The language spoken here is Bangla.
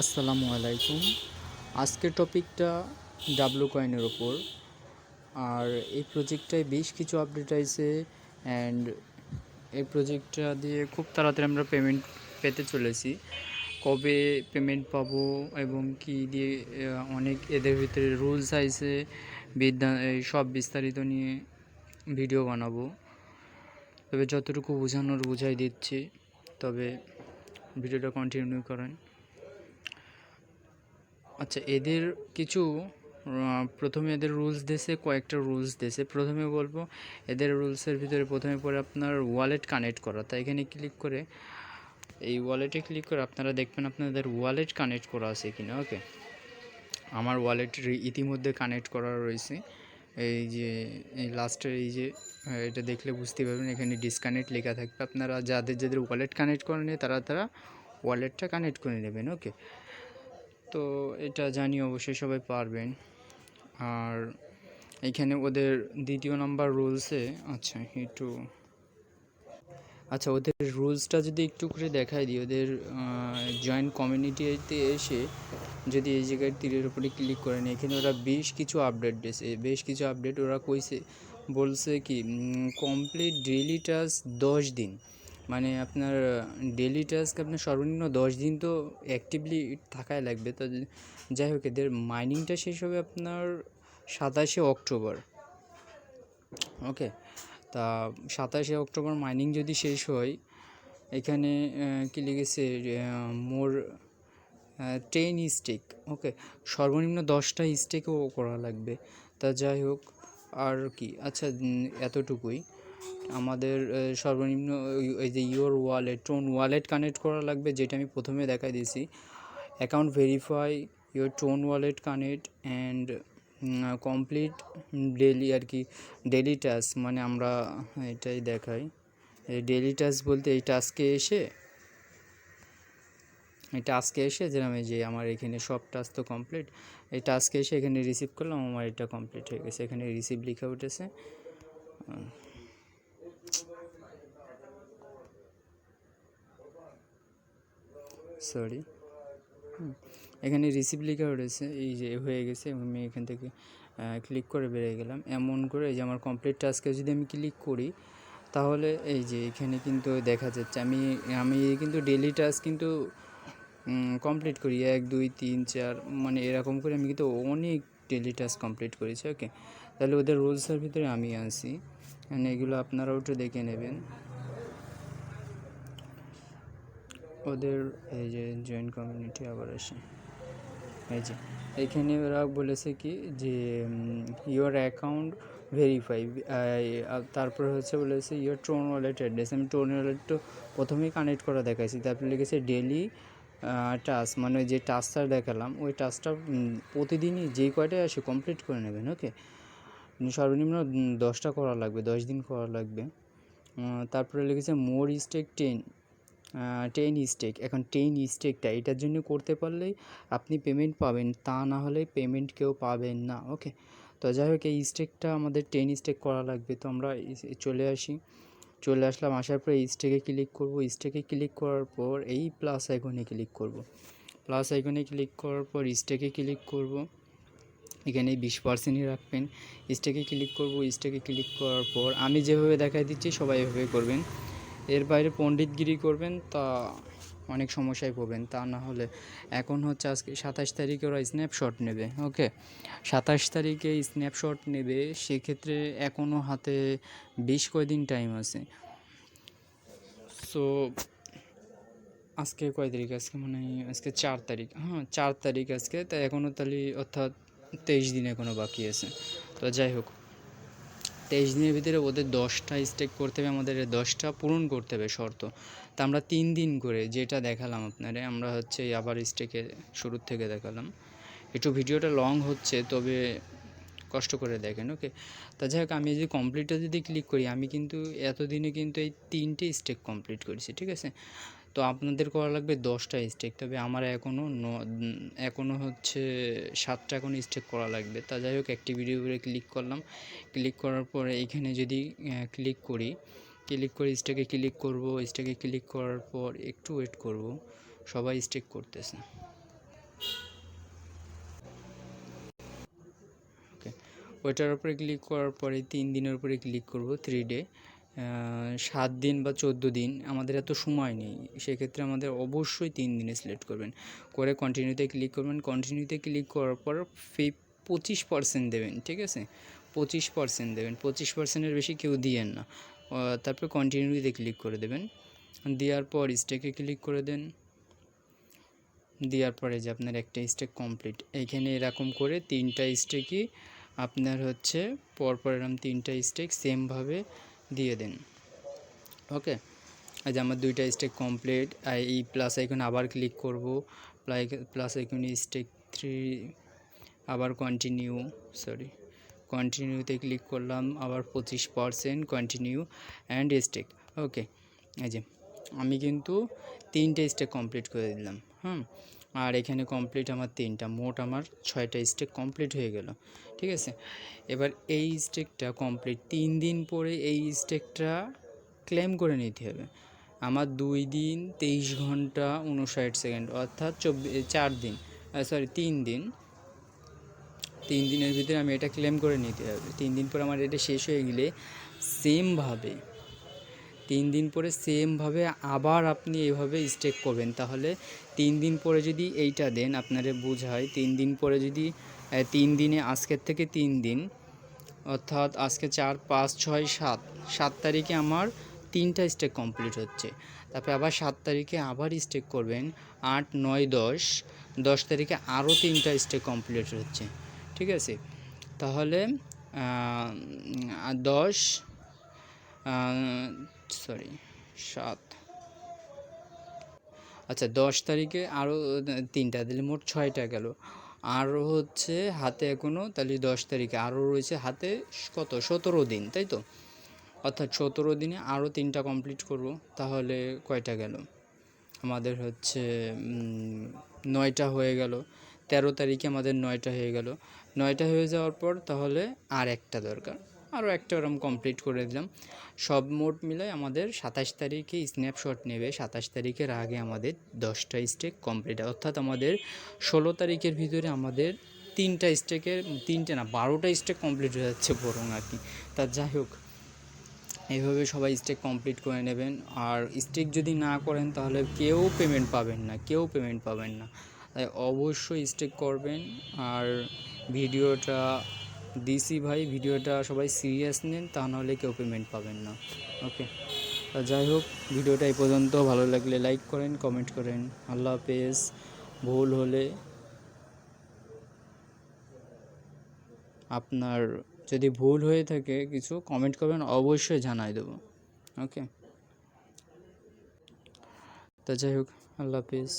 আসসালামু আলাইকুম। আজকের টপিকটা ডাব্লু কয়েনের ওপর আর এই প্রজেক্টটায় বেশ কিছু আপডেট আছে অ্যান্ড এই প্রজেক্টটা দিয়ে খুব তাড়াতাড়ি আমরা পেমেন্ট পেতে চলেছি। কবে পেমেন্ট পাবো এবং কি দিয়ে অনেক এদের ভিতরে রুলস আছে বিদ্যা সব বিস্তারিত নিয়ে ভিডিও বানাবো। তবে যতটুকু বোঝানোর, বোঝাই দিচ্ছি। তবে ভিডিওটা কন্টিনিউ করেন। আচ্ছা এদের কিছু প্রথমে এদের রুলস দিয়েছে, কয়েকটা রুলস দিয়েছে। প্রথমে বলব, এদের রুলসের ভিতরে প্রথমে পরে আপনার ওয়ালেট কানেক্ট করা। তাই এখানে ক্লিক করে, এই ওয়ালেটে ক্লিক করে আপনারা দেখবেন আপনাদের ওয়ালেট কানেক্ট করা আছে কিনা ওকে আমার ওয়ালেট ইতিমধ্যে কানেক্ট করা রয়েছে। এই যে, এই লাস্টের এই যে এটা দেখলে বুঝতে পারবেন, এখানে ডিসকানেক্ট লেখা থাকবে। আপনারা যাদের যাদের ওয়ালেট কানেক্ট করে নেয় তারা তারা ওয়ালেটটা কানেক্ট করে নেবেন ওকে তো এটা জানি অবশ্যই সবাই পারবেন। আর এখানে ওদের দ্বিতীয় নাম্বার রুলসে আচ্ছা একটু আচ্ছা ওদের রুলসটা যদি একটু করে দেখাই দিই, ওদের জয়েন্ট কমিউনিটিতে এসে যদি এই জায়গায় তীরের উপরে ক্লিক করেন এখানে ওরা বেশ কিছু আপডেট দিয়েছে। বেশ কিছু আপডেট ওরা কইছে, বলছে কি কমপ্লিট ডেইলি টাস্ক দশ দিন। মানে আপনার ডেইলি টাস্ক আপনার সর্বনিম্ন দশ দিন তো অ্যাক্টিভলি থাকাই লাগবে। তো যাই হোক, এদের মাইনিংটা শেষ হবে আপনার সাতাশে অক্টোবর। ওকে? তা সাতাশে অক্টোবর মাইনিং যদি শেষ হয়, এখানে কি লিখেছে মোর টেন স্টেক ওকে? সর্বনিম্ন দশটা স্টেকও করা লাগবে। তা যাই হোক, আর কি? আচ্ছা এতটুকুই। আমাদের সর্বনিম্ন ওই যে your wallet TON wallet connect করা লাগবে, যেটা আমি প্রথমে দেখাই দিয়েছি। Account verify your TON wallet connect and complete daily আর কি ডেলি টাস্ক মানে আমরা এটাই দেখাই। এই ডেলি টাস্ক বলতে এই টাস্কে এসে, এই টাস্কে এসে যেরকম এই যে আমার এখানে সব টাস্ক তো কমপ্লিট এই টাস্কে এসে এখানে রিসিভ করলাম, আমার এটা কমপ্লিট হয়ে গেছে, এখানে রিসিভ লেখা উঠেছে। সরি। এখানে রিসিভ লেখা উঠেছে এই যে হয়ে গেছে এবং আমি এখান থেকে ক্লিক করে বেরিয়ে গেলাম। এমন করে এই যে আমার কমপ্লিট টাস্কে যদি আমি ক্লিক করি, তাহলে এই যে এখানে কিন্তু দেখা যাচ্ছে আমি আমি কিন্তু ডেলি টাস্ক কিন্তু কমপ্লিট করি। এক, দুই, তিন, চার মানে এরকম করে আমি কিন্তু অনেক ডেলি টাস্ক কমপ্লিট করেছি ওকে তাহলে ওদের রুলসের ভিতরে আমি আসি মানে এগুলো আপনারাও একটু দেখে নেবেন। ওদের এই যে জয়েন্ট কমিউনিটি আবার আসে। এই যে, এখানে ওরা বলেছে কি যে ইওর অ্যাকাউন্ট ভেরিফাই তারপরে হচ্ছে বলেছে ইওর টোন ওয়ালেট অ্যাড্রেস আমি টোন ওয়ালেট তো প্রথমেই কানেক্ট করা দেখাইছি। তারপরে লিখেছে ডেলি টাস্ক মানে যে টাস্কটা দেখালাম, ওই টাস্কটা প্রতিদিনই যেই কয়টায় আসে কমপ্লিট করে নেবেন ওকে সর্বনিম্ন দশটা করা লাগবে, দশ দিন করা লাগবে। তারপরে লিখেছে more stake ten ten stake এখন টেন স্টেকটা এটার জন্য করতে পারলেই আপনি পেমেন্ট পাবেন, তা না হলে পেমেন্ট কেউ পাবেন না ওকে তো যাই হোক, এই স্টেকটা আমাদের টেন স্টেক করা লাগবে। তো আমরা চলে আসি। চলে আসলাম, আসার পরে স্টেকে ক্লিক করব। স্টেকে ক্লিক করার পর এই প্লাস আইকনে ক্লিক করব। প্লাস আইকনে ক্লিক করার পর স্টেকে ক্লিক করব। এখানে বিশ পার্সেন্টই রাখবেন। স্টেকে ক্লিক করব। স্টেকে ক্লিক করার পর আমি যেভাবে দেখাই দিচ্ছি, সবাই এভাবে করবেন। এর বাইরে পণ্ডিতগিরি করবেন তা অনেক সমস্যায় পড়বেন। তা না হলে এখন হচ্ছে আজকে সাতাশ তারিখে ওরা স্ন্যাপশট নেবে ওকে সাতাশ তারিখে স্ন্যাপশট নেবে, সেক্ষেত্রে এখনও হাতে বেশ কয়দিন টাইম আছে। সো আজকে কয় তারিখ? আজকে মানে আজকে চার তারিখ। হ্যাঁ চার তারিখ আজকে। তাই এখনও তাহলে অর্থাৎ তেইশ দিন এখনও বাকি আছে। তো যাই হোক তেইশ দিনের ভিতরে ওদের দশটা স্টেক করতে হবে, আমাদের দশটা পূরণ করতে হবে শর্ত। তা আমরা তিন দিন করে যেটা দেখালাম আপনারে, আমরা হচ্ছে আবার স্টেকে শুরুর থেকে দেখালাম। একটু ভিডিওটা লং হচ্ছে, তবে কষ্ট করে দেখেন ওকে তা যাই হোক, আমি যদি কমপ্লিটে যদি ক্লিক করি, আমি কিন্তু এতদিনে কিন্তু এই তিনটে স্টেক কমপ্লিট করেছি, ঠিক আছে? তো আপনাদের করা লাগবে দশটা স্টেক তবে আমার এখনও ন এখনও হচ্ছে সাতটা এখন স্টেক করা লাগবে। তা যাই হোক, একটি ভিডিও উপরে ক্লিক করলাম। ক্লিক করার পরে এইখানে যদি ক্লিক করি ক্লিক করে স্টেকে ক্লিক করব স্টেকে ক্লিক করার পর একটু ওয়েট করব। সবাই স্টেক করতেছে। ওইটার উপরে ক্লিক করার পরে তিন দিনের উপরে ক্লিক করব থ্রি ডে সাত দিন বা চোদ্দ দিন আমাদের এত সময় নেই। সেক্ষেত্রে আমাদের অবশ্যই তিন দিনে সিলেক্ট করবেন। করে কন্টিনিউতে ক্লিক করবেন। কন্টিনিউতে ক্লিক করার পর ফি পঁচিশ পার্সেন্ট দেবেন, ঠিক আছে? পঁচিশ পার্সেন্ট দেবেন। পঁচিশ পার্সেন্টের বেশি কেউ দিয়েন না। তারপর কন্টিনিউতে ক্লিক করে দেবেন। দেওয়ার পর স্টেকে ক্লিক করে দেন। দেওয়ার পরে যে আপনার একটা স্টেক কমপ্লিট এইখানে এরকম করে তিনটা স্টেকই আপনার হচ্ছে পরপর এরকম তিনটা স্টেক সেমভাবে দিয়ে দেন। ওকে আজ আমার দুইটা স্টেক কমপ্লিট এই প্লাস আইকন আবার ক্লিক করব। প্লাস আইকনে স্টেক থ্রি আবার কন্টিনিউ সরি কন্টিনিউতে ক্লিক করলাম, আবার পঁচিশ percent continue and stake okay এই যে, আমি কিন্তু তিনটে স্টেক কমপ্লিট করে দিলাম। হুম, আর এখানে কমপ্লিট আমার তিনটা, মোট আমার ছয়টা স্টেক কমপ্লিট হয়ে গেল, ঠিক আছে? এবার এই স্টেকটা কমপ্লিট তিন দিন পরে এই স্টেকটা ক্লেম করে নিতে হবে। আমার দুই দিন, তেইশ ঘণ্টা, উনষাট সেকেন্ড অর্থাৎ চব্বিশ চার দিন সরি তিন দিন। তিন দিনের ভিতরে আমি এটা ক্লেম করে নিতে হবে। তিন দিন পর আমার এটা শেষ হয়ে গেলে সেমভাবে তিন দিন পরে সেমভাবে আবার আপনি এভাবে স্টেক করবেন। তাহলে তিন দিন পরে যদি এইটা দেন, আপনারে বোঝায়, তিন দিন পরে যদি তিন দিনে আজকের থেকে তিন দিন, অর্থাৎ আজকে চার, পাঁচ, ছয়, সাত সাত তারিখে আমার তিনটা স্টেক কমপ্লিট হচ্ছে। তারপরে আবার সাত তারিখে আবার স্টেক করবেন, আট, নয়, দশ দশ তারিখে আরও তিনটা স্টেক কমপ্লিট হচ্ছে। ঠিক আছে? তাহলে দশ সরি সাত। আচ্ছা দশ তারিখে আরও তিনটা দিলে মোট ছয়টা গেল। আরও হচ্ছে হাতে এখনও তাহলে দশ তারিখে আরও রয়েছে হাতে কত? সতেরো দিন, তাই তো? অর্থাৎ সতেরো দিনে আরও তিনটা কমপ্লিট করব, তাহলে কয়টা গেল? আমাদের হচ্ছে নয়টা হয়ে গেল। তেরো তারিখে আমাদের নয়টা হয়ে গেল। নয়টা হয়ে যাওয়ার পর তাহলে আর একটা দরকার। আরও একটা ওরম কমপ্লিট করে দিলাম। সব মোট মিলে আমাদের সাতাশ তারিখে স্ন্যাপশট নেবে। সাতাশ তারিখের আগে আমাদের দশটা স্টেক কমপ্লিট অর্থাৎ আমাদের ষোলো তারিখের ভিতরে আমাদের তিনটা স্টেকের তিনটে না, বারোটা স্টেক কমপ্লিট হয়ে যাচ্ছে বরং আর কি। তা যাই হোক এইভাবে সবাই স্টেক কমপ্লিট করে নেবেন। আর স্টেক যদি না করেন তাহলে কেউ পেমেন্ট পাবেন না, কেউ পেমেন্ট পাবেন না। তাই অবশ্যই স্টেক করবেন। আর ভিডিওটা দিছি ভাই, ভিডিওটা সবাই সিরিয়াস নেন, তা নাহলে কেউ পেমেন্ট পাবেন না। ওকে যাই হোক, ভিডিওটা এই পর্যন্ত। ভালো লাগলে লাইক করেন কমেন্ট করেন। আল্লাহ হাফেজ। ভুল হলে আপনার যদি ভুল হয়ে থাকে কিছু কমেন্ট করবেন, অবশ্যই জানাই দেবো। ওকে তা যাই হোক, আল্লাহ হাফিজ।